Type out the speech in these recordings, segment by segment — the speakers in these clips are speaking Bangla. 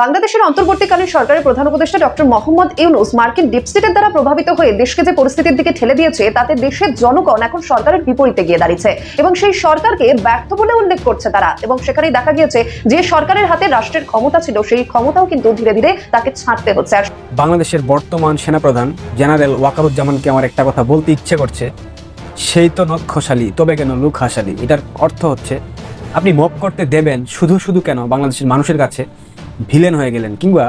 বাংলাদেশের অন্তর্বর্তীকালীন সরকারের প্রধান উপদেষ্টা ডক্টর মোহাম্মদ ইউনুস মার্কিন ডিপস্টেটের দ্বারা প্রভাবিত হয়ে দেশকে যে পরিস্থিতির দিকে ঠেলে দিয়েছে, তাতে দেশের জনগণ এখন সরকারের বিপরীতে গিয়ে দাঁড়িয়েছে। এবং সেই সরকারকে ব্যর্থ বলে উল্লেখ করছে তারা। এবং সেখানেই দেখা গিয়েছে যে সরকারের হাতে রাষ্ট্রের ক্ষমতা ছিল, সেই ক্ষমতাও কিন্তু ধীরে ধীরে তাকে ছাড়তে হচ্ছে। বাংলাদেশের বর্তমান সেনাপ্রধান জেনারেল ওয়াকারুজ্জামানকে আমার একটা কথা বলতে ইচ্ছে করছে, সেই তো নক্ষশালী, তবে কেন লুকহাশালী এটার অর্থ হচ্ছে, আপনি মপ করতে দেবেন শুধু শুধু কেন বাংলাদেশের মানুষের কাছে? ভিলেন হয়ে গেলেন কিংবা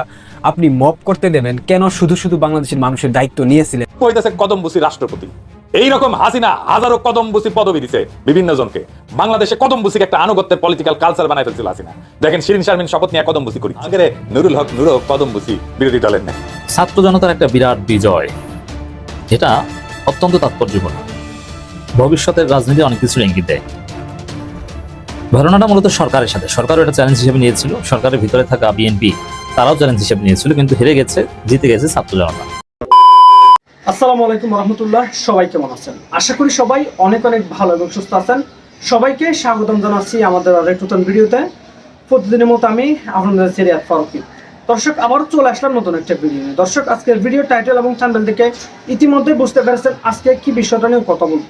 আপনি মপ করতে দেবেন কেন শুধু শুধু বাংলাদেশের মানুষের দায়িত্ব নিয়েছিলেন? কইতেছে কদম বুসি রাষ্ট্রপতি। এইরকম হাসিনা হাজারো কদম বুসি পদবি দিছে বিভিন্ন জনকে। বাংলাদেশে কদম বুসিকে একটা আনুগত্যের পলিটিক্যাল কালচার বানাই ফেলছিল হাসিনা। দেখেন শিরিন শারমিন শপথ নিয়ে কদম বুসি করি। আগে নুরুল হক নুরো কদম বুসি বিরোধী দলের নেই ছাত্র জনতার একটা বিরাট বিজয়। এটা অত্যন্ত তাৎপর্যপূর্ণ। ভবিষ্যতের রাজনীতি অনেক কিছু ইঙ্গিত দেয়। ঘটনাটা মূলত সরকারের সাথে। সরকারও এটা চ্যালেঞ্জ হিসেবে নিয়েছিল। সরকারের ভিতরে থাকা বিএনপি তারাও চ্যালেঞ্জ হিসেবে নিয়েছিল, কিন্তু হেরে গেছে, জিতে গেছে ছাত্র জনতা। আসসালামু আলাইকুম রহমতুল্লাহ সবাই কেমন আছেন? আশা করি সবাই অনেক অনেক ভালো এবং সুস্থ আছেন। সবাইকে স্বাগতম জানাচ্ছি আমাদের আরেক নতুন ভিডিওতে। প্রতিদিনের মতো আমি আপনাদের সিরিয়াত ফারুকি। দর্শক আবার চলে আসলাম নতুন একটা ভিডিও নিয়ে। দর্শক, আজকের ভিডিও টাইটেল এবং চ্যানেল থেকে ইতিমধ্যে বুঝতে পেরেছেন আজকে কি বিষয়টা নিয়ে কথা বলব।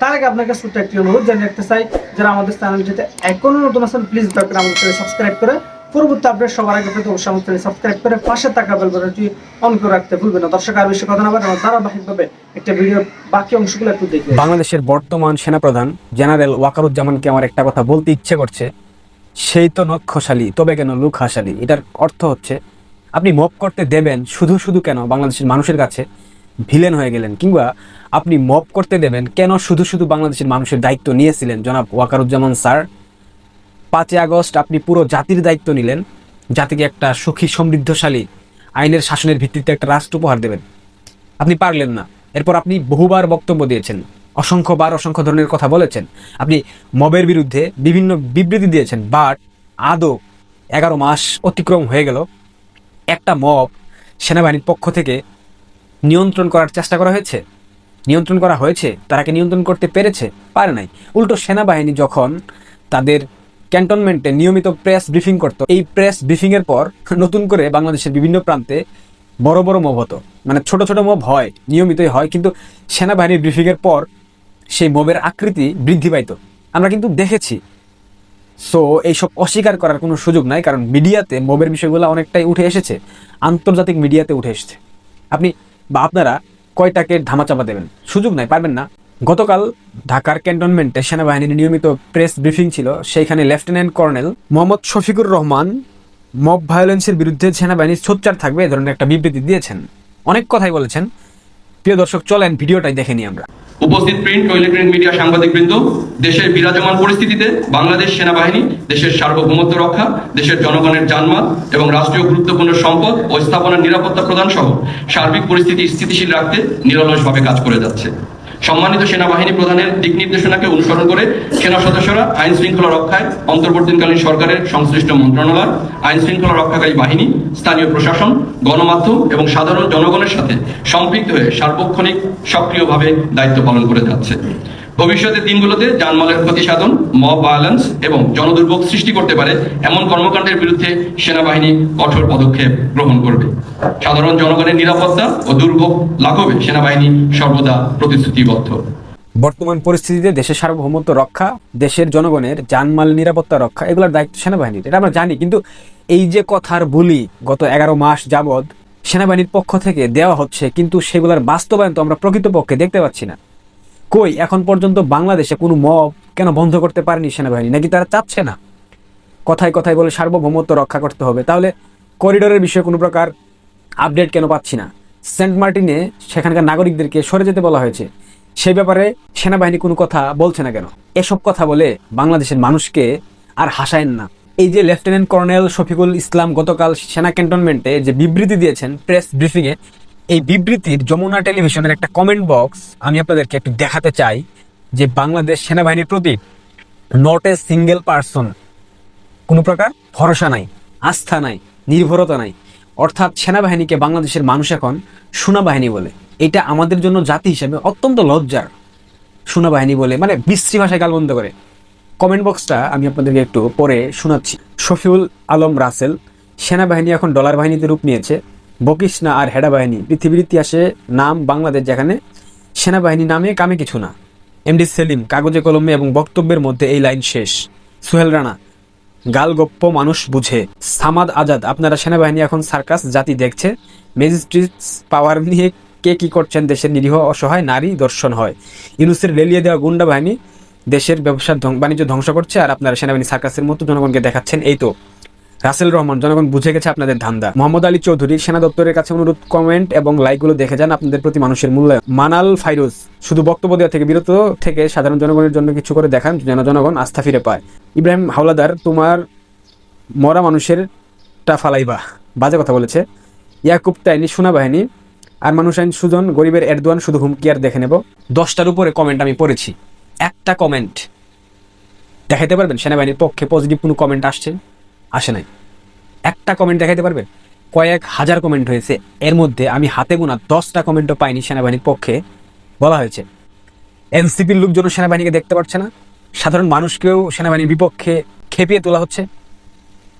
তার আগে আপনাকে ছোট্ট একটি অনুরোধ জানিয়ে রাখতে চাই, যারা আমাদের চ্যানেলটিতে এখনও নতুন আছেন প্লিজ দয়া করে আমাদের চ্যানেল সাবস্ক্রাইব করে পরবর্তী আপডেট সবার আগে পেতে অবশ্যই আমাদের চ্যানেল সাবস্ক্রাইব করে পাশে থাকা বেল বাটনটি অন করে রাখতে ভুলবেন না। দর্শক, আর বেশি কথা না বলে আমরা ধারাবাহিকভাবে একটা ভিডিওর বাকি অংশগুলো একটু দেখি বাংলাদেশের বর্তমান সেনাপ্রধান জেনারেল ওয়াকারুজ্জামানকে আমার একটা কথা বলতে ইচ্ছে করছে, সেই তো নক্ষশালী, তবে কেন লুকহাশালী এটার অর্থ হচ্ছে, আপনি মপ করতে দেবেন শুধু শুধু কেন বাংলাদেশের মানুষের কাছে? ভিলেন হয়ে গেলেন কিংবা আপনি মপ করতে দেবেন, কেন শুধু শুধু বাংলাদেশের মানুষের দায়িত্ব নিয়েছিলেন? জনাব ওয়াকারুজ্জামান স্যার, পাঁচই আগস্ট আপনি পুরো জাতির দায়িত্ব নিলেন, জাতিকে একটা সুখী, সমৃদ্ধশালী আইনের শাসনের ভিত্তিতে একটা রাষ্ট্র উপহার দেবেন। আপনি পারলেন না। এরপর আপনি বহুবার বক্তব্য দিয়েছেন, অসংখ্যবার অসংখ্য ধরনের কথা বলেছেন। আপনি মবের বিরুদ্ধে বিভিন্ন বিবৃতি দিয়েছেন, বাট আদৌ এগারো মাস অতিক্রম হয়ে গেল। একটা মব সেনাবাহিনীর পক্ষ থেকে নিয়ন্ত্রণ করার চেষ্টা করা হয়েছে? নিয়ন্ত্রণ করা হয়েছে? তারাকে নিয়ন্ত্রণ করতে পেরেছে? পারে নাই। উল্টো সেনাবাহিনী যখন তাদের ক্যান্টনমেন্টে নিয়মিত প্রেস ব্রিফিং করতো, এই প্রেস ব্রিফিংয়ের পর নতুন করে বাংলাদেশের বিভিন্ন প্রান্তে বড় বড় মব হতো। মানে ছোট ছোট মব হয়, নিয়মিতই হয়, কিন্তু সেনাবাহিনীর ব্রিফিংয়ের পর সেই মবের আকৃতি বৃদ্ধি পাইতো। আমরা কিন্তু দেখেছি। সো এইসব অস্বীকার করার কোনো সুযোগ নাই, কারণ মিডিয়াতে মবের বিষয়গুলো অনেকটাই উঠে এসেছে। আন্তর্জাতিক মিডিয়াতে উঠে এসেছে। আপনি বা আপনারা কয়টাকে ধামাচাপা দেবেন? সুযোগ নাই, পারবেন না। গতকাল ঢাকার ক্যান্টনমেন্টে সেনাবাহিনীর নিয়মিত প্রেস ব্রিফিং ছিল। সেইখানে lieutenant colonel Mohammad Shafiqur Rahman mob ভায়োলেন্সের বিরুদ্ধে সেনাবাহিনীর সোচ্চার থাকবে এ ধরনের একটা বিবৃতি দিয়েছেন। অনেক কথাই বলেছেন। প্রিয় দর্শক, চলেন ভিডিওটাই দেখে নিই আমরা। উপস্থিত প্রিন্ট ও ইলেকট্রনিক মিডিয়া সাংবাদিকবৃন্দ, দেশের বিরাজমান পরিস্থিতিতে বাংলাদেশ সেনাবাহিনী, দেশের সার্বভৌমত্ব রক্ষা, দেশের জনগণের জানমাল এবং রাষ্ট্রীয় গুরুত্বপূর্ণ সম্পদ ও স্থাপনার নিরাপত্তা প্রদান সহ সার্বিক পরিস্থিতি স্থিতিশীল রাখতে নিরলসভাবে কাজ করে যাচ্ছে। সম্মানিত সেনাবাহিনী প্রধানের দিক নির্দেশনাকে অনুসরণ করে সেনা সদস্যরা আইন শৃঙ্খলা রক্ষায় অন্তর্বর্তীকালীন সরকারের সংশ্লিষ্ট মন্ত্রণালয়, আইন শৃঙ্খলা রক্ষাকারী বাহিনী, স্থানীয় প্রশাসন, গণমাধ্যম এবং সাধারণ জনগণের সাথে সম্পৃক্ত হয়ে সার্বক্ষণিক সক্রিয়ভাবে দায়িত্ব পালন করে যাচ্ছে। ভবিষ্যতের দিনগুলোতে জানমালের ক্ষতি সাধন মব ভায়োলেন্স এবং জনদুর্ভোগ সৃষ্টি করতে পারে এমন কর্মকাণ্ডের বিরুদ্ধে সেনাবাহিনী কঠোর পদক্ষেপ গ্রহণ করবে। সাধারণ জনগণের নিরাপত্তা ও দুর্ভোগ লাঘবে সেনাবাহিনী সর্বদা প্রতিশ্রুতিবদ্ধ। বর্তমান পরিস্থিতিতে দেশের সার্বভৌমত্ব রক্ষা, দেশের জনগণের জানমাল নিরাপত্তা রক্ষা, এগুলোর দায়িত্ব সেনাবাহিনীর। এটা আমরা জানি, কিন্তু এই যে কথার বলি গত এগারো মাস যাবৎ সেনাবাহিনীর পক্ষ থেকে দেওয়া হচ্ছে, কিন্তু সেগুলোর বাস্তবায়ন তো আমরা প্রকৃতপক্ষে দেখতে পাচ্ছি না। কই, এখন পর্যন্ত বাংলাদেশে কোনো মব কেন বন্ধ করতে পারেনি সেনাবাহিনী? নাকি তারা চাচ্ছে না? কথায় কথায় বলে সার্বভৌমত্ব রক্ষা করতে হবে। তাহলে করিডোরের বিষয়ে কোনো প্রকার আপডেট কেন পাচ্ছি না? সেন্ট মার্টিনে সেখানকার নাগরিকদেরকে সরে যেতে বলা হয়েছে। সেই ব্যাপারে সেনাবাহিনী কোনো কথা বলছে না কেন? এসব কথা বলে বাংলাদেশের মানুষকে আর হাসায়েন না। এই যে লেফটেন্যান্ট কর্নেল শফিকুল ইসলাম গতকাল সেনা ক্যান্টনমেন্টে যে বিবৃতি দিয়েছেন প্রেস ব্রিফিংয়ে এই বিবৃতির যমুনা টেলিভিশনের একটা কমেন্ট বক্স আমি আপনাদেরকে একটু দেখাতে চাই যে বাংলাদেশ সেনাবাহিনীর প্রতি নট এ সিঙ্গেল পার্সন কোনো প্রকার ভরসা নাই, আস্থা নাই, নির্ভরতা নাই। অর্থাৎ সেনাবাহিনীকে বাংলাদেশের মানুষ এখন সেনাবাহিনী বলে। এটা আমাদের জন্য জাতি হিসেবে অত্যন্ত লজ্জার সেনাবাহিনী বলে মানে বিশ্রী ভাষায় গালবন্ধ করে। কমেন্ট বক্সটা আমি আপনাদেরকে একটু পরে শোনাচ্ছি। শফিউল আলম রাসেল, সেনাবাহিনী এখন ডলার বাহিনীতে রূপ নিয়েছে। বকিস না আর হেডা বাহিনী পৃথিবীর ইতিহাসে নাম বাংলাদেশ যেখানে সেনাবাহিনী নামে কামে কিছু না। এমডি সেলিম, কাগজে কলমে এবং বক্তব্যের মধ্যে এই লাইন শেষ। সোহেল রানা গালগপ্প মানুষ বুঝে। সামাদ আজাদ, আপনারা সেনাবাহিনী এখন সার্কাস জাতি দেখছে। ম্যাজিস্ট্রেটস পাওয়ার নিয়ে কে কি করছেন দেশের নিরীহ, অসহায় নারী দর্শন হয়। ইউনুসের লেলিয়ে দেওয়া গুন্ডা বাহিনী দেশের ব্যবসার বাণিজ্য ধ্বংস করছে আর আপনারা সেনাবাহিনী সার্কাসের মতো জনগণকে দেখাচ্ছেন। এই তো রাসেল রহমান, জনগণ বুঝে গেছে আপনাদের ধান্দা। মোহাম্মদ আলী চৌধুরী সেনা দপ্তরের কাছে অনুরোধ, কমেন্ট এবং লাইকগুলো দেখে যান আপনাদের প্রতি মানুষের মূল্যায়ন। মানাল ফাইরুজ, শুধু বক্তব্য দেওয়া থেকে বিরত থেকে সাধারণ জনগণের জন্য কিছু করে দেখান, যেন জনগণ আস্থা ফিরে পায়। ইব্রাহিম হাওলাদার, তোমার মরা মানুষের টা ফালাইবা। বাজে কথা বলেছে। ইয়াকুব তাইনি সোনা বাহিনী আর মানুষ আইন সুজন, গরিবের এরদোয়ান, শুধু হুমকি আর দেখে নেব। দশটার উপরে কমেন্ট আমি পড়েছি। একটা কমেন্ট। দেখাতে পারবেন? সেনাবাহিনীর পক্ষে পজিটিভ কোনো কমেন্ট আসছে? আসে নাই। একটা কমেন্ট দেখাইতে পারবেন? কয়েক হাজার কমেন্ট হয়েছে। এর মধ্যে আমি হাতে গোনা দশটা কমেন্টও পাইনি সেনাবাহিনীর পক্ষে। বলা হয়েছে, এনসিপির লোকজন সেনাবাহিনীকে দেখতে পাচ্ছে না। সাধারণ মানুষকেও সেনাবাহিনীর বিপক্ষে খেপিয়ে তোলা হচ্ছে।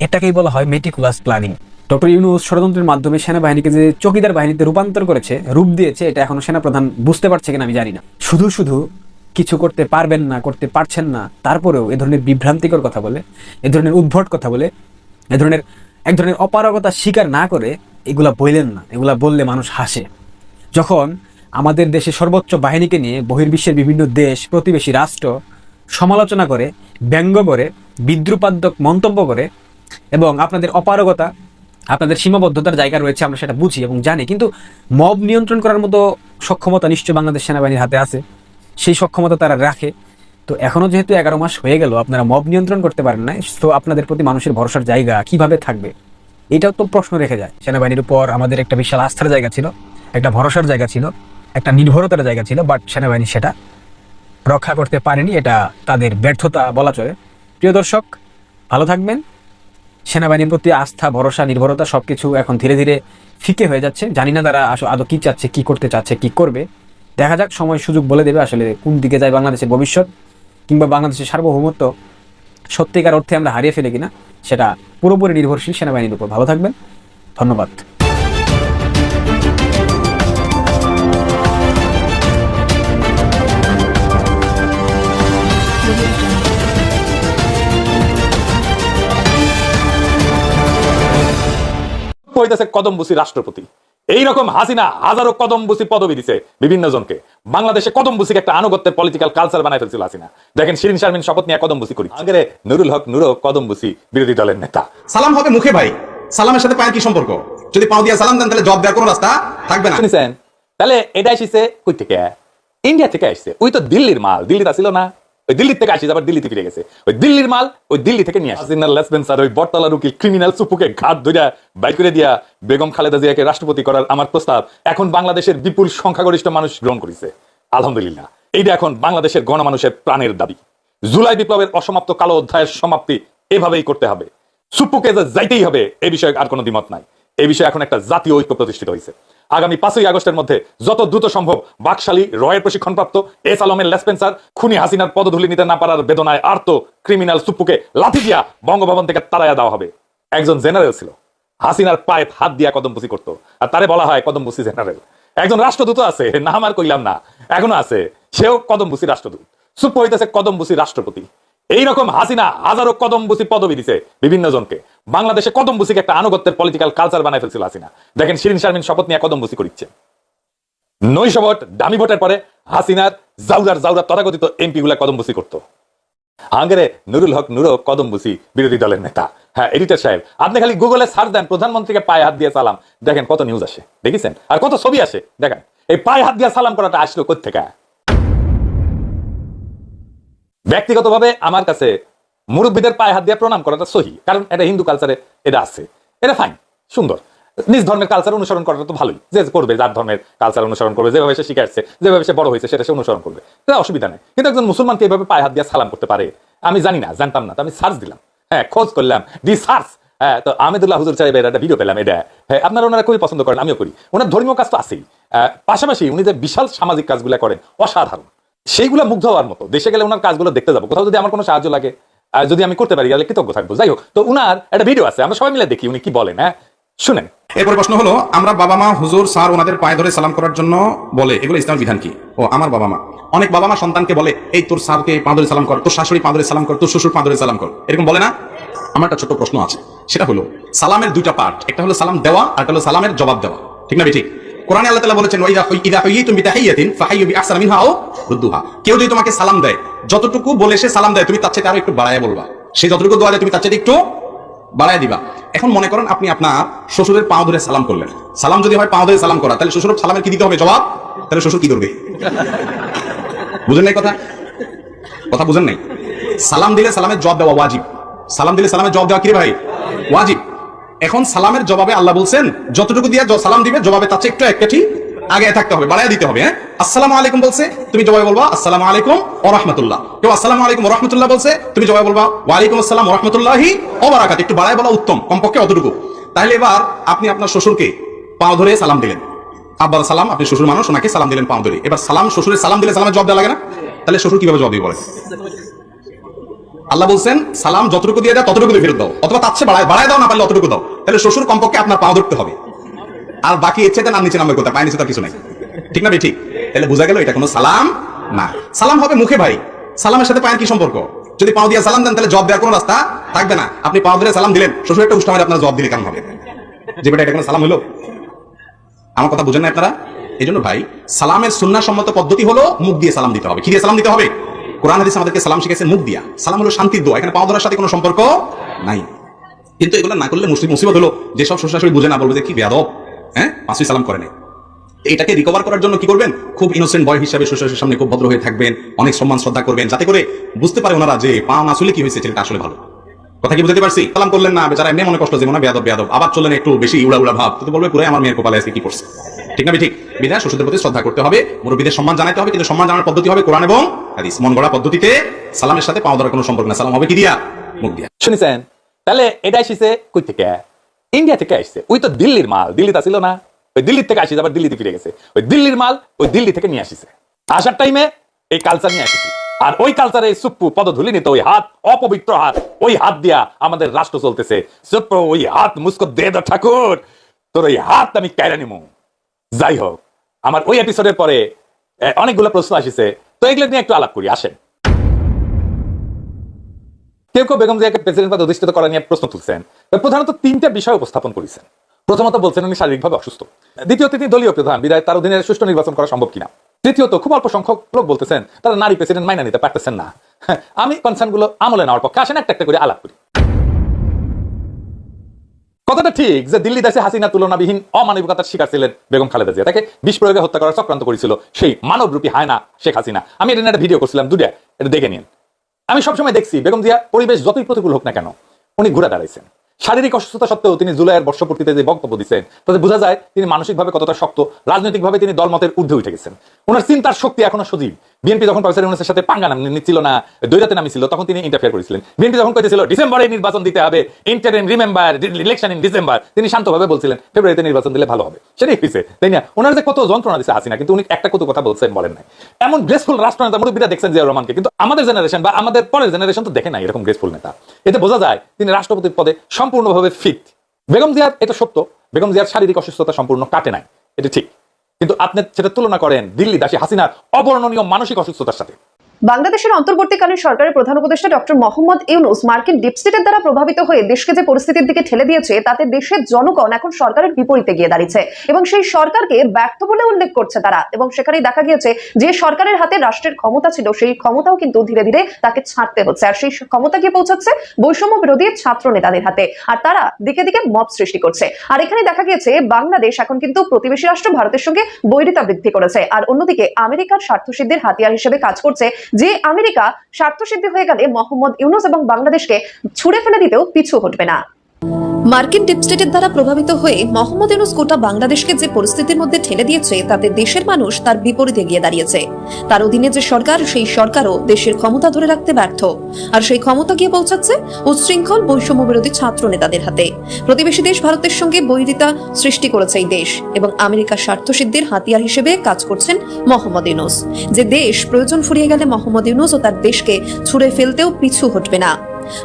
এটাকেই বলা হয় মেটিকুলাস প্ল্যানিং ডক্টর ইউনুস ষড়যন্ত্রের মাধ্যমে সেনাবাহিনীকে যে চকিদার বাহিনীতে রূপান্তর করেছে, রূপ দিয়েছে, এটা এখনও সেনাপ্রধান বুঝতে পারছে কিনা আমি জানি না। শুধু শুধু কিছু করতে পারবেন না, করতে পারছেন না, তারপরেও এ ধরনের বিভ্রান্তিকর কথা বলে, এ ধরনের উদ্ভট কথা বলে, এ ধরনের, এক ধরনের অপারগতা স্বীকার না করে এগুলা বললেন না, এগুলা বললে মানুষ হাসে। যখন আমাদের দেশে সর্বোচ্চ বাহিনীকে নিয়ে বহির্বিশ্বের বিভিন্ন দেশ, প্রতিবেশী রাষ্ট্র সমালোচনা করে, ব্যঙ্গ করে, বিদ্রুপাত্মক মন্তব্য করে, এবং আপনাদের অপারগতা, আপনাদের সীমাবদ্ধতার জায়গা রয়েছে, আমরা সেটা বুঝি এবং জানি, কিন্তু মব নিয়ন্ত্রণ করার মতো সক্ষমতা নিশ্চয় বাংলাদেশ সেনাবাহিনীর হাতে আছে। সেই সক্ষমতা তারা রাখে। তো এখনও যেহেতু এগারো মাস হয়ে গেল, আপনারা মব নিয়ন্ত্রণ করতে পারেন না তো আপনাদের প্রতি মানুষের ভরসার জায়গা কীভাবে থাকবে? এটাও তো প্রশ্ন রেখে যায়। সেনাবাহিনীর উপর আমাদের একটা বিশাল আস্থার জায়গা ছিল, একটা ভরসার জায়গা ছিল, একটা নির্ভরতার জায়গা ছিল বাট সেনাবাহিনী সেটা রক্ষা করতে পারেনি, এটা তাদের ব্যর্থতা বলা চলে। প্রিয় দর্শক, ভালো থাকবেন। সেনাবাহিনীর প্রতি আস্থা, ভরসা, নির্ভরতা সবকিছু এখন ধীরে ধীরে ফিকে হয়ে যাচ্ছে। জানি না তারা আসলে আদৌ কি চাচ্ছে, কী করতে চাচ্ছে, কী করবে। দেখা যাক, সময় সুযোগ বলে দেবে আসলে কোন দিকে যায় বাংলাদেশের ভবিষ্যৎ কিংবা বাংলাদেশের সার্বভৌমত্ব সত্যিকার অর্থে আমরা হারিয়ে ফেলে কিনা, সেটা পুরোপুরি নির্ভরশীল সেনাবাহিনীর উপর। ভালো থাকবেন। ধন্যবাদ। হইতেছে কদমবুসি রাষ্ট্রপতি। এইরকম হাসিনা হাজারো কদমবুসি পদবি দিছে বিভিন্ন জনকে বাংলাদেশে কদমবুসিকে একটা আনুগত্যের পলিটিক্যাল কালচার বানাই ফেলছিল হাসিনা। দেখেন শিরিন শারমিন শপথ নিয়ে কদমবুসি করি। আগে নুরুল হক নুরো কদমবুসি বিরোধী দলের নেতা। সালাম হবে মুখে ভাই। সালামের সাথে পায়ের কি সম্পর্ক? যদি পাও দিয়া সালাম দেন তাহলে জব দেওয়ার কোনো রাস্তা থাকবে না। শুনেছেন? তাহলে এটা এসেছে কই থেকে? ইন্ডিয়া থেকে আসছে ওই তো দিল্লির মাল দিল্লিতে আসছিল না। ওই দিল্লি থেকে আসিস আবার দিল্লিতে ফিরে গেছে। ওই দিল্লির মাল ওই দিল্লি থেকে নিয়ে আসছে লেসপেন্সার ওই বটতলার উকিল ক্রিমিনাল সুপুকে ঘাট ধরিয়া বাইর করে দিয়া বেগম খালেদা জিয়াকে রাষ্ট্রপতি করার আমার প্রস্তাব এখন বাংলাদেশের বিপুল সংখ্যাগরিষ্ঠ মানুষ গ্রহণ করেছে। আলহামদুলিল্লাহ, এইটা এখন বাংলাদেশের গণমানুষের প্রাণের দাবি। জুলাই বিপ্লবের অসমাপ্ত কালো অধ্যায়ের সমাপ্তি এভাবেই করতে হবে। সুপুকে যাইতেই হবে এই বিষয়ে আর কোনো দ্বিমত নাই। এই বিষয়ে এখন একটা জাতীয় ঐক্য প্রতিষ্ঠিত হয়েছে আগামী পাঁচই আগস্টের মধ্যে যত দ্রুত সম্ভব বাকশালী, রয়ের প্রশিক্ষণপ্রাপ্ত এস আলমের লেসপেন্সার খুনি হাসিনার পদধূলি নিতে না পারার বেদনায় আর্ত ক্রিমিনাল সুপুকে লাথি দিয়া বঙ্গভবন থেকে তাড়াইয়া দেওয়া হবে। একজন জেনারেল ছিল। হাসিনার পায়ে হাত দিয়া কদমবুসি করতো। আর তারে বলা হয় কদমবুসি জেনারেল। একজন রাষ্ট্রদূত আছে, নাম আর কইলাম না, এখনও আছে। সেও কদমবুসি রাষ্ট্রদূত। সুপ্প হইতেছে কদমবুসি রাষ্ট্রপতি। এইরকম হাসিনা হাজারো কদমবুসি পদবি দিছে বিভিন্ন জনকে। বাংলাদেশে কদমবুসিকে একটা আনুগত্যের পলিটিক্যাল কালচার বানাই ফেলছিল হাসিনা। দেখেন শিরিন শারমিন শপথ নিয়ে কদমবুসি করিচ্ছে। নৈশ ভোট, দামি ভোটের পরে হাসিনার জাউরার জাউরার তথাকথিত এমপি গুলা কদমবুসি করতো। আঙ্গেরে নুরুল হক নুরো কদমবুসি বিরোধী দলের নেতা। হ্যাঁ এডিটর সাহেব, আপনি খালি গুগলে সার্চ দেন, প্রধানমন্ত্রীকে পায়ে হাত দিয়ে সালাম। দেখেন কত নিউজ আসে, দেখেছেন? আর কত ছবি আসে, দেখেন। এই পায়ে হাত দিয়ে সালাম করাটা আসলো কোথেকে ব্যক্তিগতভাবে আমার কাছে মুরব্বীদের পায়ে হাত দিয়ে প্রণাম করাটা সহি, কারণ এটা হিন্দু কালচারে এটা আছে। এটা ফাইন সুন্দর। নিজ ধর্মের কালচার অনুসরণ করাটা তো ভালোই। যে করবে, যার ধর্মের কালচার অনুসরণ করবে, যেভাবে সে শিখাচ্ছে যেভাবে সে বড় হয়েছে, সেটা সে অনুসরণ করবে। এটা অসুবিধা নেই। কিন্তু একজন মুসলমানকে এইভাবে পায়ে হাত দিয়ে সালাম করতে পারে? আমি জানি না, জানতাম না, তো আমি সার্চ দিলাম। হ্যাঁ খোঁজ করলাম দি সার্চ হ্যাঁ তো আহমেদুল্লাহ হুজুর সাহেবের একটা ভিডিও পেলাম, এটা। হ্যাঁ আপনারা ওনারা খুবই পছন্দ করেন, আমিও করি। ওনার ধর্মীয় কাজ তো আছেই। পাশাপাশি উনি যে বিশাল সামাজিক কাজগুলো করেন, অসাধারণ। সেইগুলো মুগ্ধ হওয়ার মতো। দেশে গেলে ওনার কাজগুলো দেখতে যাব। কোথাও যদি আমার কোনো সাহায্য লাগে যদি আমি করতে পারি, তাহলে কৃতজ্ঞ থাকব। যাই হোক, তো উনার একটা ভিডিও আছে, আমরা সবাই মিলে দেখি উনি কি বলেন হ্যাঁ? শুনেন। এরপর প্রশ্ন হলো, আমরা বাবা মা, হুজুর, স্যার ওনাদের পায়ে ধরে সালাম করার জন্য বলে, এগুলো ইসলামের বিধান কি? ও, আমার বাবা মা। অনেক বাবা মা সন্তানকে বলে, এই তোর স্যারকে পা ধরে সালাম কর, তোর শাশুড়ি পা ধরে সালাম কর, তোর শ্বশুর পা ধরে সালাম কর। এরকম বলে না? আমার একটা ছোট প্রশ্ন আছে। সেটা হলো, সালামের দুইটা পার্ট একটা হলো সালাম দেওয়া, আর একটা হলো সালামের জবাব দেওয়া। ঠিক না ঠিক। কোরআনে আল্লাহ বলেছেন রুদ্দুহা কেউ যদি তোমাকে সালাম দেয়, যতটুকু বলে সে সালাম দেয়, তুমি তার চেয়ে আরও একটু বলবা। সে যতটুকু দোয়া দেয়, তুমি তার চেয়ে একটু দিবা। এখন মনে করেন আপনি আপনার শ্বশুরের পাও ধরে সালাম করলেন। সালাম যদি হয় পাও ধরে সালাম করা, তাহলে শ্বশুর সালামের কি দিতে হবে? জবাব? তাহলে শ্বশুর কি করবে বুঝেন নাই কথা? কথা বুঝেন নাই? সালাম দিলে সালামের জবাব দেওয়া ওয়াজিব। সালাম দিলে সালামের জবাব দেওয়া কি ভাই? ওয়াজিব। এখন সালামের জবাবে আল্লাহ বলছেন, যতটুকু দিয়ে সালাম দিবে, জবাবে তার চেয়ে একটু এক কাঠি আগে থাকতে হবে, বাড়ায় দিতে হবে হ্যাঁ? আসসালামু আলাইকুম বলছে, তুমি জবাই বলবা, আসসালামু আলাইকুম ও রহমতুল্লাহ। কেউ আসসালামু আলাইকুম রাহমাতুল্লাহ বলছে, তুমি জবাই বলবা, ওয়ালাইকুম আসসালাম রাহমাতুল্লাহি ও বারাকাত একটু বাড়ায় বলা উত্তম, কমপক্ষে অতটুকু। তাহলে এবার আপনি আপনার শ্বশুরকে পাও ধরে সালাম দিলেন। আব্বার সালাম, আপনি শ্বশুর মানুষ, ওনাকে সালাম দিলেন পাও ধরে। এবার সালাম, শ্বশুরের সালাম দিলে সালামের জবাব দেওয়া লাগে না? তাহলে শ্বশুর কীভাবে জবাব দিবে বলেন আল্লাহ বলছেন, সালাম যতটুকু দিয়ে দাও, ততটুকু দিয়ে ফেরত দাও। অথবা তার চেয়ে বাড়ায় বাড়ায় দাও না পারলে অতটুকু দাও। তাহলে শ্বশুর কমপক্ষে আপনার পা ধরতে হবে। আর বাকি ইচ্ছে নাম নিচে নামবে কোথায়? পায় নিচে তার কিছু নাই। ঠিক না ঠিক। তাহলে বোঝা গেল এটা কোনো সালাম না। সালাম হবে মুখে ভাই সালামের সাথে পায়ের কি সম্পর্ক? যদি পাও দিয়ে সালাম দেন, তাহলে জব দেওয়ার কোনো রাস্তা থাকবে না। আপনি পাও ধরে সালাম দিলেন, শ্বশুর একটা উষ্টা আপনার জব দিলে কেমন হবে? যে বেটা, এটা কোনো সালাম হলো? আমার কথা বুঝেন না আপনারা? এই জন্য ভাই, সালামের সুন্না সম্মত পদ্ধতি হলো মুখ দিয়ে সালাম দিতে হবে। কি দিয়ে সালাম দিতে হবে? কোরআন হাদিস আমাদেরকে সালাম শিখেছে মুখ দিয়া। সালাম হলো শান্তির দোয়া। এখানে পাওয়া সাথে কোনো সম্পর্ক নাই। কিন্তু এগুলো না করলে মুসলিম মুসিবত হলো, যেসব শ্বশুরাশুড়ি বুঝে না বলবে যে কি বেয়াদব হ্যাঁ? পাঁচই সালাম করে নাই। এটাকে রিকভার করার জন্য কি করবেন? খুব ইনোসেন্ট বয় হিসাবে শ্বশুরের সামনে খুব ভদ্র হয়ে থাকবেন, অনেক সম্মান, শ্রদ্ধা করবেন, যাতে করে বুঝতে পারে ওনারা যে পা না আসলে কি হয়েছে, ছেলেটা আসলে ভালো। কথা কি বুঝতে পারছি? সালাম করলেন না, বেচারা এমনি মনে কষ্ট যে মনে বেয়াদব বেয়াদব। আবার চললেন একটু বেশি উড়া উড়া ভাব। তো বলবে পুরো আমার মেয়ের কপালে আজকে কি করছে ঠিক না ঠিক। বিধায় শ্বশুরদের প্রতি শ্রদ্ধা করতে হবে, মুরব্বীদের সম্মান জানাতে হবে, কিন্তু সম্মান জানার পদ্ধতি হবে কোরআন এবং হাদিস। মন গড়া পদ্ধতিতে সালামের সাথে পাওয়া ধরার কোনো সম্পর্ক না সালাম হবে কি দিয়া? মুখ দিয়া। শুনেছেন? তাহলে এটা আসিছে কই থেকে? ইন্ডিয়া থেকে আসছে ওই তো দিল্লির মাল। দিল্লিতে ছিল না। ওই দিল্লির থেকে আসিছে, আবার দিল্লিতে ফিরে গেছে। ওই দিল্লির মাল ওই দিল্লি থেকে নিয়ে আসিছে। আসার টাইমে এই কালচার নিয়ে আসিছি। আর ওই কালচারে সুপ্পু পদধূলি নিত, ওই হাত, অপবিত্র হাত, ওই হাত দিয়া আমাদের রাষ্ট্র চলতেছে। সুপ্পু, ওই হাত মুস্কো দে দা ঠাকুর। তোর ওই হাত আমি কেড়ে নিমু। যাই হোক, আমার ওই এপিসোডের পরে অনেকগুলো প্রশ্ন আসিছে। তো এগুলো নিয়ে একটু আলাপ করি, আসেন। কেউ কেউ বেগম জিয়াকে প্রেসিডেন্ট পদে অধিষ্ঠিত করা নিয়ে প্রশ্ন তুলছেন। প্রধানত তিনটা বিষয় উপস্থাপন করেছেন। প্রথমত বলছেন, উনি শারীরিকভাবে অসুস্থ। দ্বিতীয়ত, তিনি দলীয় প্রধান বিদায় তার অধীনে সুষ্ঠু নির্বাচন করা সম্ভব কিনা। তৃতীয়ত, খুব অল্প সংখ্যক লোক বলতেছেন, তারা নারী প্রেসিডেন্ট মাইনা নিতে পারতেছেন না। আমি কনসার্নগুলো আমলে নেওয়ার পক্ষে আসেন একটা একটা করে আলাপ করি। কথাটা ঠিক যে দিল্লি দেশে হাসিনা তুলনাবিহীন অমানবিকতার শিকার ছিলেন বেগম খালেদা জিয়া। তাকে বিষ প্রয়োগে হত্যা করার চক্রান্ত করেছিল সেই মানবরূপী হায়না শেখ হাসিনা। আমি এটা একটা ভিডিও করছিলাম দুটা এটা দেখে নিন আমি সবসময় দেখছি বেগম জিয়া পরিবেশ যতই প্রতিকূল হোক না কেন, উনি ঘুরে দাঁড়াইছেন। শারীরিক অসুস্থতা সত্ত্বেও তিনি জুলাইয়ের বর্ষপূর্তিতে যে বক্তব্য দিচ্ছেন তাতে বোঝা যায় তিনি মানসিকভাবে কতটা শক্ত, রাজনৈতিকভাবে তিনি দলমতের ঊর্ধ্বে উঠে গেছেন। ওনার চিন্তার শক্তি এখনও সজীব। বিএনপি যখন প্রফেসর ইউনুসের সাথে পাঙ্গা নাম নিচ্ছিল না দৈরাতে নামিছিল, তখন তিনি ইন্টারফেয়ার করেছিলেন। বিএনপি যখন কইতেছিল, ডিসেম্বরে নির্বাচন দিতে হবে interim remember election in December তিনি শান্তভাবে বলছিলেন, ফেব্রুয়ারিতে নির্বাচন দিলে ভালো হবে সেটাই হয়েছে তাই না? ওনার যে কত যন্ত্রণা দিচ্ছে হাসিনা, কিন্তু উনি একটা কত কথা বলছেন, বলেন নাই। এমন গ্রেসফুল রাষ্ট্রনেতা মুরব্বীরা দেখছেন জিয়া রহমানকে, কিন্তু আমাদের জেনারেশন বা আমাদের পরের জেনারেশন তো দেখে নাই এরকম গ্রেসফুল নেতা। এতে বোঝা যায়, তিনি রাষ্ট্রপতির পদে সম্পূর্ণভাবে ফিট বেগম জিয়ার এটা সত্য, বেগম জিয়ার শারীরিক অসুস্থতা সম্পূর্ণ কাটে নাই, এটা ঠিক। কিন্তু আপনি সেটা তুলনা করেন দিল্লি দাসী হাসিনার অবর্ণনীয় মানসিক অসুস্থতার সাথে। বাংলাদেশের অন্তর্বর্তীকালীন সরকারের প্রধান উপদেষ্টা ডক্টর মোহাম্মদ ইউনুস মার্কিন ডিপস্টেটের দ্বারা প্রভাবিত হয়ে দেশকে যে পরিস্থিতির দিকে ঠেলে দিয়েছে, তাতে দেশের জনগণ এখন সরকারের বিপরীতে গিয়ে দাঁড়িয়েছে। এবং সেই সরকারকে ব্যর্থ বলে উল্লেখ করছে তারা। এবং সেখানেই দেখা গিয়েছে যে সরকারের হাতে রাষ্ট্রের ক্ষমতা ছিল, সেই ক্ষমতাও কিন্তু ধীরে ধীরে তাকে ছাড়তে হচ্ছে। আর সেই ক্ষমতা গিয়ে পৌঁছাচ্ছে বৈষম্য বিরোধী ছাত্র নেতাদের হাতে। আর তারা দিকে দিকে মত সৃষ্টি করছে। আর এখানে দেখা গিয়েছে বাংলাদেশ এখন কিন্তু প্রতিবেশী রাষ্ট্র ভারতের সঙ্গে বৈরিতা বৃদ্ধি করেছে। আর অন্যদিকে আমেরিকার স্বার্থসিদ্ধির হাতিয়ার হিসেবে কাজ করছে যে আমেরিকা স্বার্থসিদ্ধি হয়ে গেলে মোহাম্মদ ইউনুস এবং বাংলাদেশকে ছুড়ে ফেলে দিতেও পিছু হটবে না। মার্কিন ডিপস্টেটের দ্বারা প্রভাবিত হয়ে মোহাম্মদ ইউনুস গোটা বাংলাদেশকে যে পরিস্থিতির মধ্যে ঠেলে দিয়েছে, তাতে দেশের মানুষ তার বিপরীতে গিয়ে দাঁড়িয়েছে। তার অধীনে যে সরকার, সেই সরকারও দেশের ক্ষমতা ধরে রাখতে ব্যর্থ। আর সেই ক্ষমতা গিয়ে পৌঁছাচ্ছে উচ্ছৃঙ্খল বৈষম্য বিরোধী ছাত্র নেতাদের হাতে। প্রতিবেশী দেশ ভারতের সঙ্গে বৈরিতা সৃষ্টি করেছে এই দেশ এবং আমেরিকার স্বার্থসিদ্ধির হাতিয়ার হিসেবে কাজ করছেন মোহাম্মদ ইউনুস। যে দেশ প্রয়োজন ফুরিয়ে গেলে মোহাম্মদ ইউনুস ও তার দেশকে ছুড়ে ফেলতেও পিছু হটবে না।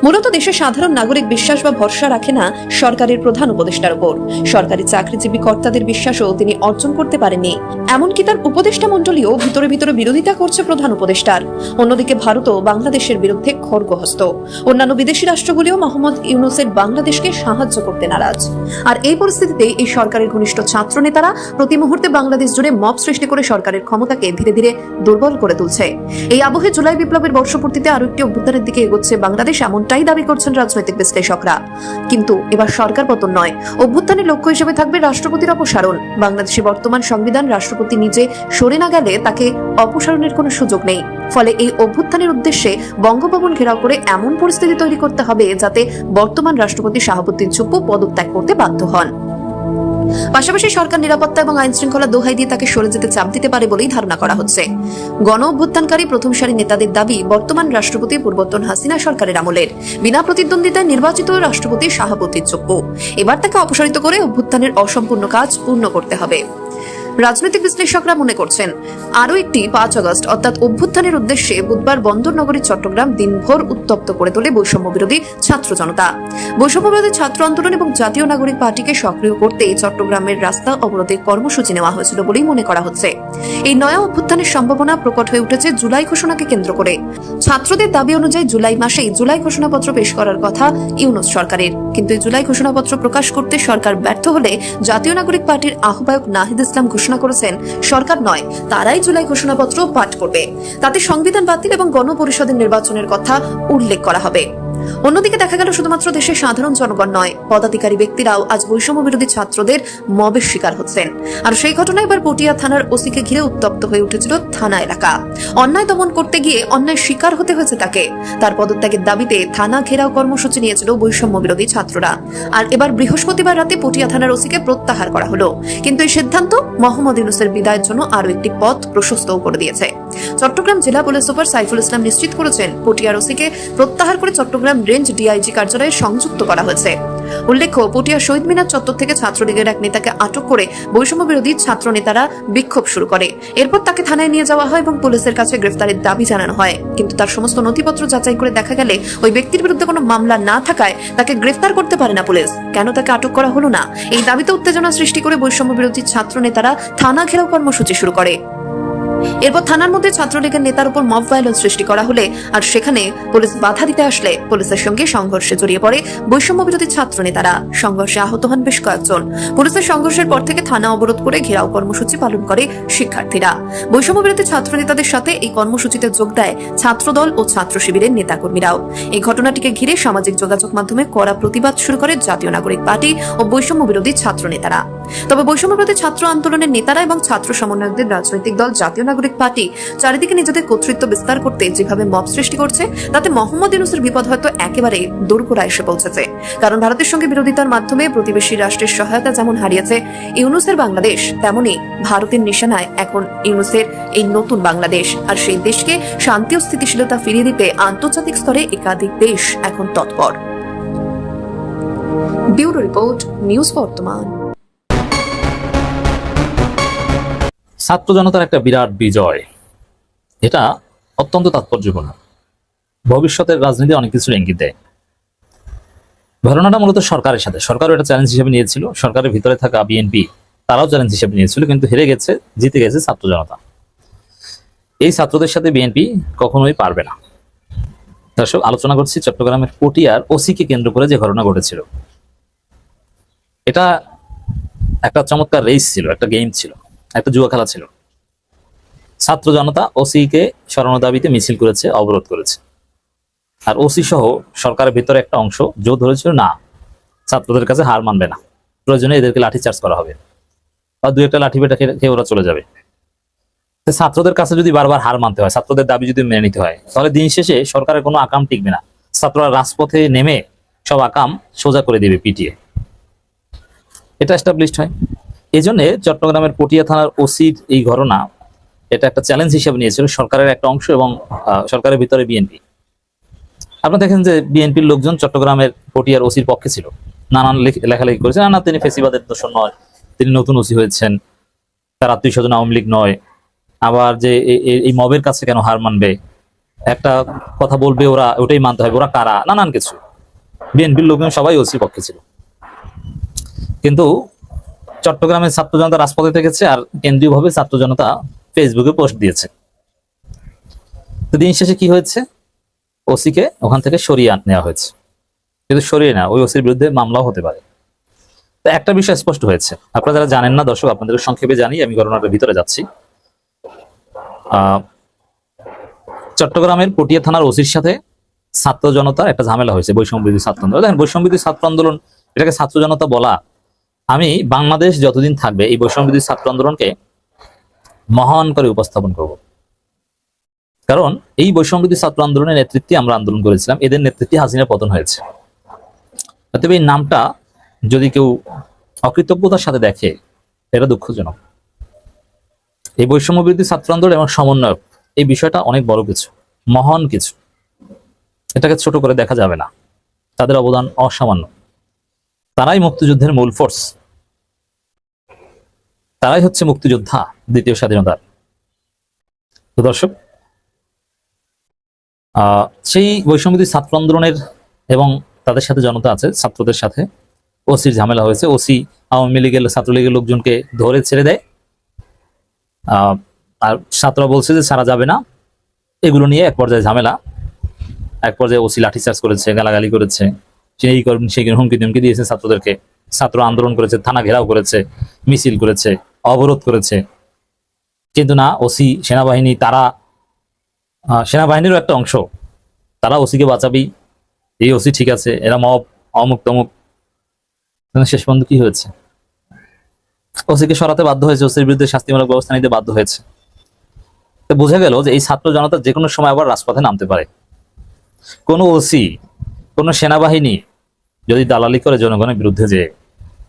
মূলত দেশের সাধারণ নাগরিক বিশ্বাস বা ভরসা রাখে না সরকারের প্রধান উপদেষ্টার উপর। সরকারি চাকরিজীবী কর্তাদের বিশ্বাসও তিনি অর্জন করতে পারেননি। এমনকি তার উপদেষ্টা মন্ডলীও ভিতরে ভিতরে বিরোধিতা করছে প্রধান উপদেষ্টার। অন্যদিকে ভারতও বাংলাদেশের বিরুদ্ধে খড়গহস্ত। অন্যান্য বিদেশি রাষ্ট্রগুলিও মোহাম্মদ ইউনুসের বাংলাদেশকে সাহায্য করতে নারাজ। আর এই পরিস্থিতিতে এই সরকারের ঘনিষ্ঠ ছাত্র নেতারা প্রতি মুহূর্তে বাংলাদেশ জুড়ে মব সৃষ্টি করে সরকারের ক্ষমতাকে ধীরে ধীরে দুর্বল করে তুলছে। এই আবহে জুলাই বিপ্লবের বর্ষপূর্তিতে আরও একটি অভ্যুত্থানের দিকে এগোচ্ছে বাংলাদেশ। এমনটাই দাবি করছেন রাজনৈতিক বিশ্লেষকরা। কিন্তু এবার সরকার পতন নয়। অভ্যুত্থানের লক্ষ্য হিসেবে থাকবে রাষ্ট্রপতির অপসারণ। বাংলাদেশে বর্তমান সংবিধান, রাষ্ট্রপতি নিজে সরে না গেলে তাকে অপসারণের কোনো সুযোগ নেই। ফলে এই অভ্যুত্থানের উদ্দেশ্যে বঙ্গভবন ঘেরাও করে এমন পরিস্থিতি তৈরি করতে হবে যাতে বর্তমান রাষ্ট্রপতি শাহাবুদ্দিন চুপ্পু পদত্যাগ করতে বাধ্য হন। পাশাপাশি সরকার নিরাপত্তা এবং আইন শৃঙ্খলা দোহাই দিয়ে তাকে সরে যেতে চাপ দিতে পারে বলেই ধারণা করা হচ্ছে। গণ অভ্যুত্থানকারী প্রথম সারি নেতাদের দাবি, বর্তমান রাষ্ট্রপতি পূর্বতন হাসিনা সরকারের আমলের। বিনা প্রতিদ্বন্দ্বিতায় নির্বাচিত রাষ্ট্রপতি শাহাবুদ্দিন যোগ্য এবার তাকে অপসারিত করে অভ্যুত্থানের অসম্পূর্ণ কাজ পূর্ণ করতে হবে। রাজনৈতিক বিশ্লেষকরা মনে করছেন, আরও একটি পাঁচ আগস্ট, অর্থাৎ অভ্যুত্থানের উদ্দেশ্যে বুধবার বন্দর নগরী চট্টগ্রাম দিনভর উত্তপ্ত করে তোলে বৈষম্য বিরোধী ছাত্র জনতা। বৈষম্য বিরোধী ছাত্র আন্দোলন এবং জাতীয় নাগরিক পার্টিকে সক্রিয় করতে চট্টগ্রামের রাস্তা অবরোধের কর্মসূচি নেওয়া হয়েছিল বলেই মনে করা হচ্ছে। এই নয়া অভ্যুত্থানের সম্ভাবনা প্রকট হয়ে উঠেছে জুলাই ঘোষণাকে কেন্দ্র করে। ছাত্রদের দাবি অনুযায়ী জুলাই মাসেই জুলাই ঘোষণাপত্র পেশ করার কথা ইউনুস সরকারের। কিন্তু জুলাই ঘোষণাপত্র প্রকাশ করতে সরকার ব্যর্থ হলে জাতীয় নাগরিক পার্টির আহ্বায়ক নাহিদ ইসলাম ঘোষণা করেছেন সরকার নয়, তারাই জুলাই ঘোষণাপত্র পাঠ করবে। তাতে সংবিধান বাতিল এবং গণপরিষদের নির্বাচনের কথা উল্লেখ করা হবে। অন্যদিকে দেখা গেল শুধুমাত্র দেশের সাধারণ জনগণ নয়। পদাধিকারী ব্যক্তিরাও আজ বৈষম্য বিরোধী ছাত্রদের মবের শিকার হচ্ছেন। আর সেই ঘটনায় এবার পটিয়া থানার ওসিকে ঘিরে উত্তপ্ত হয়ে উঠেছিল থানা এলাকা। অন্যায় দমন করতে গিয়ে অন্যায় শিকার হতে হয়েছে তাকে। তার পদত্যাগের দাবিতে থানা ঘেরাও কর্মসূচি নিয়েছিল বৈষম্য বিরোধী ছাত্ররা। আর এবার বৃহস্পতিবার রাতে পটিয়া থানার ওসিকে প্রত্যাহার করা হলো। কিন্তু এই সিদ্ধান্ত মোহাম্মদ ইউনুসের বিদায়ের জন্য আরও একটি পথ প্রশস্ত করে দিয়েছে। চট্টগ্রাম জেলা পুলিশ সুপার সাইফুল ইসলাম নিশ্চিত করেছেন পটিয়ার ওসিকে প্রত্যাহার করে চট্টগ্রাম রেঞ্জ ডিআইজি কার্যালয়ে সংযুক্ত করা হয়েছে। উল্লেখ্য পটিয়া শহীদ মিনার চত্বর থেকে ছাত্রলীগের এক নেতাকে আটক করে বৈষম্য বিরোধী ছাত্র নেতারা বিক্ষোভ শুরু করে। এরপর তাকে থানায় নিয়ে যাওয়া হয় এবং পুলিশের কাছে গ্রেফতারের দাবি জানানো হয়। কিন্তু তার সমস্ত নথিপত্র যাচাই করে দেখা গেলে ওই ব্যক্তির বিরুদ্ধে কোনো মামলা না থাকায় তাকে গ্রেফতার করতে পারে না পুলিশ। কেন তাকে আটক করা হলো না? এই দাবিতে উত্তেজনা সৃষ্টি করে বৈষম্য বিরোধী ছাত্র নেতারা থানা ঘেরাও কর্মসূচি শুরু করে। এরপর থানার মধ্যে ছাত্রলীগের নেতার উপর মব ভায়োলেন্স সৃষ্টি করা হলে আর সেখানে পুলিশ বাধা দিতে আসলে পুলিশের সঙ্গে সংঘর্ষে জড়িয়ে পড়ে বৈষম্য বিরোধী ছাত্র নেতারা। সংঘর্ষে আহত হন বেশ কয়েকজন। পুলিশের সংঘর্ষের পর থেকে থানা অবরোধ করে ঘেরাও কর্মসূচি পালন করে শিক্ষার্থীরা। বৈষম্য বিরোধী ছাত্র নেতাদের সাথে এই কর্মসূচিতে যোগ দেয় ছাত্রদল ও ছাত্র শিবিরের নেতাকর্মীরাও। এই ঘটনাটিকে ঘিরে সামাজিক যোগাযোগ মাধ্যমে কড়া প্রতিবাদ শুরু করে জাতীয় নাগরিক পার্টি ও বৈষম্য বিরোধী ছাত্র নেতারা। তবে বৈষম্য বিরোধী ছাত্র আন্দোলনের নেতারা এবং ছাত্র সমন্বয়কদের রাজনৈতিক দল জাতীয় নাগরিক পার্টি চারিদিকে নিজেদের কর্তৃত্ব বিস্তার করতে যেভাবে মব সৃষ্টি করছে, তাতে মোহাম্মদ ইউনুসের বিপদ হয়তো একেবারে দোরগোড়া এসে পৌঁছেছে। কারণ ভারতের সঙ্গে বিরোধিতার মাধ্যমে প্রতিবেশী রাষ্ট্রের সহায়তা যেমন হারিয়েছে ইউনুসের বাংলাদেশ, তেমনি ভারতের নিশানায় এখন ইউনুসের এই নতুন বাংলাদেশ। আর সেই দেশকে শান্তি ও স্থিতিশীলতা ফিরিয়ে দিতে আন্তর্জাতিক স্তরে একাধিক দেশ এখন তৎপর। ব্যুরো রিপোর্ট, নিউজ বর্তমান। ছাত্র জনতার একটা বিরাট বিজয়। এটা অত্যন্ত তাৎপর্যপূর্ণ। ভবিষ্যতের রাজনীতি অনেক কিছুর ইঙ্গিত দেয়। ঘটনাটা মূলত সরকারের সাথে। সরকারও এটা চ্যালেঞ্জ হিসেবে নিয়েছিল। সরকারের ভিতরে থাকা বিএনপি তারাও চ্যালেঞ্জ হিসেবে নিয়েছিল, কিন্তু হেরে গেছে, জিতে গেছে ছাত্র জনতা। এই ছাত্রদের সাথে বিএনপি কখনোই পারবে না। দর্শক, আলোচনা করছি চট্টগ্রামের পটিয়ার ওসিকে কেন্দ্র করে যে ঘটনা ঘটেছিল। এটা একটা চমৎকার রেস ছিল, একটা গেম ছিল। একটা জুয়া খেলা ছিল। ছাত্র জনতা ওসিকে সরানো দাবিতে মিছিল করেছে, অবরোধ করেছে। আর ওসি সহ সরকারের ভিতরে একটা অংশ জোর ধরেছিল, না, ছাত্রদের কাছে হার মানবে না। প্রয়োজনে এদেরকে লাঠি চার্জ করা হবে। বা দু একটা লাঠি বেটা খেয়ে ওরা চলে যাবে। ছাত্রদের কাছে যদি বারবার হার মানতে হয়, ছাত্রদের দাবি যদি মেনে নিতে হয়, তাহলে দিন শেষে সরকারের কোনো আকাম টিকবে না। ছাত্ররা রাজপথে নেমে সব আকাম সোজা করে দিবে পিটিয়ে। এটা এস্টাবলিশড হয়। এই জন্য চট্টগ্রামের পটিয়া থানার ওসির এই ঘটনা, এটা একটা চ্যালেঞ্জ হিসেবে নিয়েছিল সরকারের একটা অংশ এবং সরকারের ভিতরে বিএনপি আপনারা দেখেন যে বিএনপির লোকজন চট্টগ্রামের পটিয়ার ওসির পক্ষে ছিল। নানান লেখ- লেখালেখি করেছেন না না তিনি ফেসিবাদের দোষর নয়, তিনি নতুন ওসি হয়েছেন, তার আত্মীয় স্বজন আওয়ামী লীগ নয়, আবার যে এই মবের কাছে কেন হার মানবে? একটা কথা বলবে ওরা, ওটাই মানতে হবে, ওরা কারা? নানান কিছু। বিএনপির লোকজন সবাই ওসির পক্ষে ছিল। কিন্তু চট্টগ্রামের ছাত্র জনতা রাজপথে থেকেছে আর কেন্দ্রীয়ভাবে ছাত্র জনতা ফেসবুকে পোস্ট দিয়েছে। তো দিন শেষে কি হয়েছে? ওসিকে ওখান থেকে সরিয়ে নেওয়া হয়েছে। কিন্তু সরিয়ে না, ওই ওসির বিরুদ্ধে মামলাও হতে পারে। তো একটা বিষয় স্পষ্ট হয়েছে। আপনারা যারা জানেন না, দর্শক, আপনাদের সংক্ষেপে জানি আমি ঘটনাটার ভিতরে যাচ্ছি। চট্টগ্রামের পটিয়া থানার ওসির সাথে ছাত্র জনতার একটা ঝামেলা হয়েছে বৈষম্য বিরোধী ছাত্র আন্দোলন। দেখেন বৈষম্য বিরোধী ছাত্র আন্দোলন, এটাকে ছাত্র জনতা বলা আমি বাংলাদেশ যতদিন থাকবে এই বৈষম্য বিরোধী ছাত্র আন্দোলনকে মহান করে উপস্থাপন করব। কারণ এই বৈষম্য বিরোধী ছাত্র আন্দোলনের নেতৃত্বে আমরা আন্দোলন করেছিলাম। এদের নেতৃত্বে হাসিনা পতন হয়েছে। অতএব এই নামটা যদি কেউ অকৃতজ্ঞতার সাথে দেখে, এটা দুঃখজনক। এই বৈষম্য বিরোধী ছাত্র আন্দোলন এবং সমন্বয়ক, এই বিষয়টা অনেক বড় কিছু, মহান কিছু। এটাকে ছোট করে দেখা যাবে না। তাদের অবদান অসামান্য। তারাই মুক্তিযুদ্ধের মূল ফোর্স তারাই হচ্ছে মুক্তিযোদ্ধা দ্বিতীয় স্বাধীনতার তো দর্শক সেই বৈষম্যবিধি ছাত্র আন্দোলনের এবং তাদের সাথে জনতা আছে, ছাত্রদের সাথে ওসির ঝামেলা হয়েছে। ওসি আওয়ামী লীগের ছাত্রলীগের লোকজনকে ধরে ছেড়ে দেয়। আর ছাত্ররা বলছে যে সারা যাবে না। এগুলো নিয়ে এক পর্যায়ে ঝামেলা। এক পর্যায়ে ওসি লাঠিচার্জ করেছে, গালাগালি করেছে। সেই করবেন সেই হুমকি ধুমকি দিয়েছে ছাত্রদেরকে। ছাত্র আন্দোলন করেছে, থানা ঘেরাও করেছে, মিছিল করেছে, অবরোধ করেছে। কিন্তু না, ওসি সেনাবাহিনী, তারা সেনাবাহিনীরও একটা অংশ। তারা ওসিকে বাঁচাবি এই ওসি ঠিক আছে, এরা মব, অমুক তমুক। শেষ পর্যন্ত কি হয়েছে? ওসিকে সরাতে বাধ্য হয়েছে, ওসির বিরুদ্ধে শাস্তিমূলক ব্যবস্থা নিতে বাধ্য হয়েছে। তো বোঝা গেল যে এই ছাত্র জনতা যে কোনো সময় আবার রাজপথে নামতে পারে। কোনো ওসি কোনো সেনাবাহিনী যদি দালালি করে জনগণের বিরুদ্ধে যে,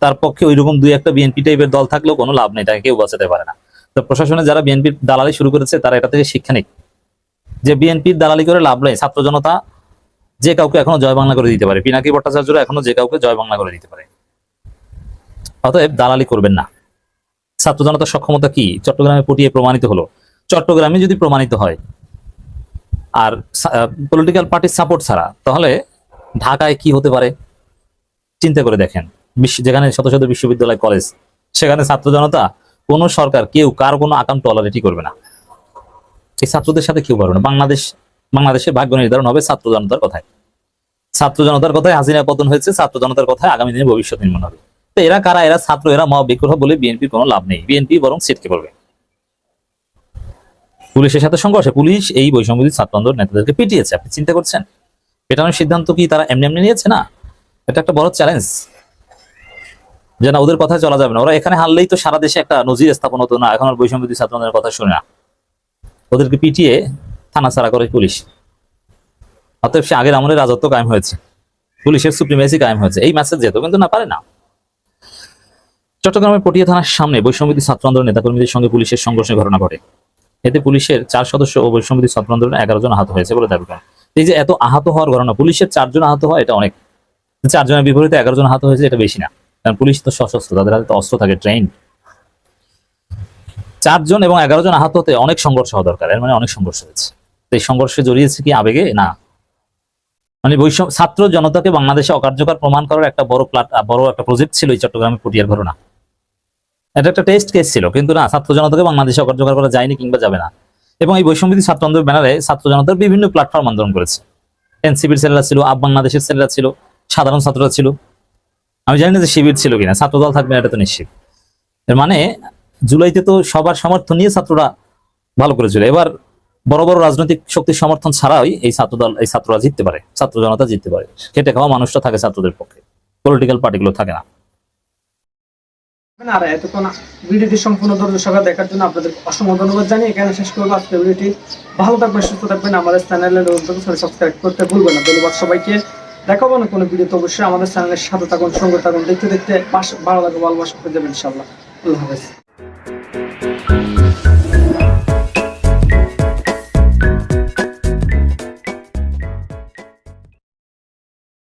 তার পক্ষে ওইরকম দুই একটা বিএনপি টাইপের দল থাকলেও কোনো লাভ নেই, তাকে কেউ বাঁচাতে পারে না। তো প্রশাসনে যারা বিএনপির দালালি শুরু করেছে, তারা এটা থেকে শিক্ষা নিক যে বিএনপির দালালি করে লাভ নেই। ছাত্র জনতা যে কাউকে এখনও জয় বাংলা করে দিতে পারে। পিনাকি ভট্টাচার্যরা এখনও যে কাউকে জয় বাংলা করে দিতে পারে। অতএব দালালি করবেন না। ছাত্র জনতার সক্ষমতা কি? চট্টগ্রামে পটিয়ে প্রমাণিত হলো। চট্টগ্রামে যদি প্রমাণিত হয়, আর পলিটিক্যাল পার্টির সাপোর্ট ছাড়া, তাহলে ঢাকায় কি হতে পারে? চিন্তা করে দেখেন। বিশ্ব যেখানে শত শত বিশ্ববিদ্যালয় কলেজ সেখানে ছাত্র জনতা, কোনো সরকার, কেউ, কার কোনো আকাম টলারেটি করবে না। এই ছাত্রদের সাথে কেউ পারবে না। বাংলাদেশ বাংলাদেশের ভাগ্য নির্ধারণ হবে ছাত্র জনতার কথায়। ছাত্র জনতার কথায় হাসিনা পতন হয়েছে, ছাত্র জনতার কথায় আগামী দিনে ভবিষ্যৎ নির্মাণ হবে। তো এরা কারা? এরা ছাত্র, এরা মহা বিগ্রহ বলে বিএনপির কোনো লাভ নেই। বিএনপি বরং ছিটকে পড়বে। পুলিশের সাথে সংঘর্ষে পুলিশ এই বৈষম্যবিধি ছাত্র আন্দোলন নেতাদেরকে পিটিয়েছে। আপনি চিন্তা করছেন? পেটানোর সিদ্ধান্ত কি তারা এমনি এমনি নিয়েছে? না। এটা একটা বড় চ্যালেঞ্জ যে না, ওদের কথায় চলা যাবে না। ওরা এখানে হারলেই তো সারা দেশে একটা নজির স্থাপন হতো না। এখন আর বৈষম্যবিধি ছাত্র আন্দোলনের কথা শুনে না। ওদেরকে পিটিয়ে থানা ছাড়া করে পুলিশ। অতএব সে আগের আমলে রাজত্ব কায়েম হয়েছে। পুলিশের সুপ্রিমেসি কায়েম হয়েছে। এই মেসেজ যেত কিন্তু না, পারে না। চট্টগ্রামের পটিয়া থানার সামনে বৈষম্যবিধি ছাত্র আন্দোলন নেতাকর্মীদের সঙ্গে পুলিশের সংঘর্ষের ঘটনা ঘটে। এতে পুলিশের চার সদস্য ও বৈষম্যবিধি ছাত্র আন্দোলনে এগারো জন আহত হয়েছে বলে দাবি করেন। এই যে এত আহত হওয়ার ঘটনা, পুলিশের চারজন আহত হয়, এটা অনেক। চারজনের বিপরীতে এগারো জন আহত হয়েছে, এটা বেশি না। কারণ পুলিশ তো সশস্ত্র, তাদের হাতে তো অস্ত্র থাকে ট্রেন চারজন এবং এগারো জন আহত হতে অনেক সংঘর্ষ হওয়া দরকার, এর মানে অনেক সংঘর্ষ হয়েছে। এই সংঘর্ষে জড়িয়েছে কি আবেগে? না। মানে বৈষম্য, ছাত্র জনতাকে বাংলাদেশে অকার্যকর প্রমাণ করার একটা বড় প্লাট, বড় একটা প্রজেক্ট ছিল এই চট্টগ্রামে পটিয়ার ঘটনা। এটা একটা টেস্ট কেস ছিল, কিন্তু না, ছাত্র জনতাকে বাংলাদেশে অকার্যকর করা যায়নি কিংবা যাবে না। এবং এই বৈষম্যবিধি ছাত্র আন্দোলন ব্যানারে ছাত্র জনতার বিভিন্ন প্ল্যাটফর্ম আন্দোলন করেছে। এনসিপির ছেলেরা ছিল, আপ বাংলাদেশের ছেলেরা ছিল, সাধারণ ছাত্ররা ছিল। আমি জানি না যে শিবির ছিল কিনা, ছাত্রদল থাকবে এটা তো নিশ্চিত। এর মানে জুলাইতে তো সবার সমর্থন নিয়ে ছাত্ররা ভালো করেছিল। এবার বড় বড় রাজনৈতিক শক্তির সমর্থন ছাড়াই এই ছাত্রদল, এই ছাত্ররা জিততে পারে ছাত্র জনতা জিততে পারে। খেটে খাওয়া মানুষটা থাকে ছাত্রদের পক্ষে। পলিটিক্যাল পার্টিগুলো থাকে না। আর এতক্ষণ ভিডিওটি সম্পূর্ণ ধৈর্য সহকারে দেখার জন্য আপনাদের অসংখ্য ধন্যবাদ জানিয়ে এখানে শেষ করব। আজকে ভিডিওটি ভালো থাকবেন, সুস্থ থাকবেন। আমাদের চ্যানেলে সাবস্ক্রাইব করতে ভুলবেন না। ধন্যবাদ সবাইকে। দেখাবো না কোনো ভিডিও তো অবশ্যই। আমাদের চ্যানেলের সাথে থাকুন, সঙ্গে থাকুন। দেখতে দেখতে পাশ ভালো লাগে ভালোবাসা করে যাবেন ইনশাল্লাহ আল্লাহ হাফেজ।